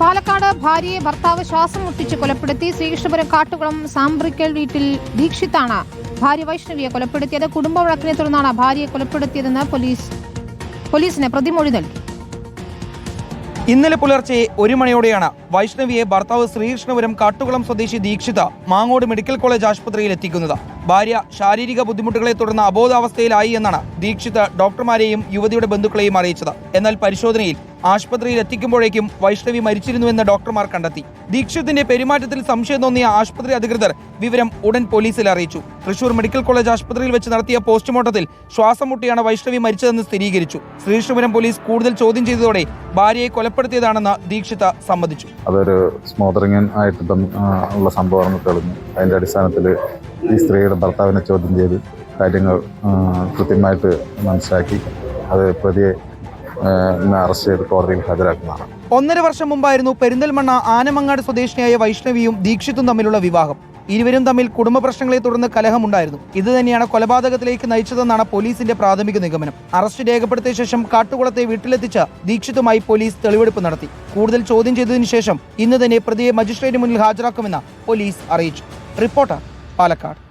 പാലക്കാട് ഭാര്യയെ ഭർത്താവ് ശ്വാസം മുട്ടിച്ച് കൊലപ്പെടുത്തി ശ്രീകൃഷ്ണപുരം കാട്ടുകുളം സാമ്പ്രിക്കൽ വീട്ടിൽ ദീക്ഷിത്താണ്. ഭാര്യ വൈഷ്ണവിയെ കൊലപ്പെടുത്തിയത് കുടുംബ വഴക്കിനെ തുടർന്നാണ് ഭാര്യയെ കൊലപ്പെടുത്തിയതെന്ന് പോലീസ് പോലീസിന് പ്രതിമൊഴി നൽകി. ഇന്നലെ പുലർച്ചെ ഒരു മണിയോടെയാണ് വൈഷ്ണവിയെ ഭർത്താവ് ശ്രീകൃഷ്ണപുരം കാട്ടുകുളം സ്വദേശി ദീക്ഷിത മാങ്ങോട് മെഡിക്കൽ കോളേജ് ആശുപത്രിയിൽ എത്തിക്കുന്നത്. ഭാര്യ ശാരീരിക ബുദ്ധിമുട്ടുകളെ തുടർന്ന് അബോധാവസ്ഥയിലായി എന്നാണ് ദീക്ഷിത ഡോക്ടർമാരെയും യുവതിയുടെ ബന്ധുക്കളെയും അറിയിച്ചത്. എന്നാൽ പരിശോധനയിൽ ആശുപത്രിയിൽ എത്തിക്കുമ്പോഴേക്കും വൈഷ്ണവി മരിച്ചിരുന്നുവെന്ന് ഡോക്ടർമാർ കണ്ടെത്തി. ദീക്ഷിത്തിന്റെ പെരുമാറ്റത്തിൽ സംശയം തോന്നിയ ആശുപത്രി അധികൃതർ വിവരം ഉടൻ പോലീസിൽ അറിയിച്ചു. തൃശൂർ മെഡിക്കൽ കോളേജ് ആശുപത്രിയിൽ വെച്ച് നടത്തിയ പോസ്റ്റ്മോർട്ടത്തിൽ ശ്വാസം മുട്ടിയാണ് വൈഷ്ണവി മരിച്ചതെന്ന് സ്ഥിരീകരിച്ചു. ശ്രീകൃഷ്ണപുരം പോലീസ് കൂടുതൽ ചോദ്യം ചെയ്തതോടെ ഭാര്യയെ കൊലപ്പെടുത്തിയതാണെന്ന് ദീക്ഷിത സമ്മതിച്ചു. അതൊരു സ്മോദറിംഗ് ആയിട്ട് ഉള്ള സംഭവമാണെന്ന് തെളിഞ്ഞു. അതിന്റെ അടിസ്ഥാനത്തിൽ ഈ സ്ത്രീയുടെ ഭർത്താവിനെ ചോദ്യം ചെയ്ത് കാര്യങ്ങൾ കൃത്യമായിട്ട് മനസ്സിലാക്കി. അത് പ്രതിയെ അറസ്റ്റ് ചെയ്ത് കോടതിയിൽ ഹാജരാക്കുന്നതാണ്. ഒന്നര വർഷം മുമ്പായിരുന്നു പെരിന്തൽമണ്ണ ആനമങ്ങാട് സ്വദേശിനിയായ വൈഷ്ണവിയും ദീക്ഷിത്തും തമ്മിലുള്ള വിവാഹം. ഇരുവരും തമ്മിൽ കുടുംബ പ്രശ്നങ്ങളെ തുടർന്ന് കലഹമുണ്ടായിരുന്നു. ഇത് തന്നെയാണ് കൊലപാതകത്തിലേക്ക് നയിച്ചതെന്നാണ് പോലീസിന്റെ പ്രാഥമിക നിഗമനം. അറസ്റ്റ് രേഖപ്പെടുത്തിയ ശേഷം കാട്ടുകുളത്തെ വീട്ടിലെത്തിച്ച ദീക്ഷിതുമായി പോലീസ് തെളിവെടുപ്പ് നടത്തി. കൂടുതൽ ചോദ്യം ചെയ്തതിനു ശേഷം ഇന്ന് തന്നെ പ്രതിയെ മജിസ്ട്രേറ്റ് മുന്നിൽ ഹാജരാക്കുമെന്ന് പോലീസ് അറിയിച്ചു. റിപ്പോർട്ടർ പാലക്കാട്.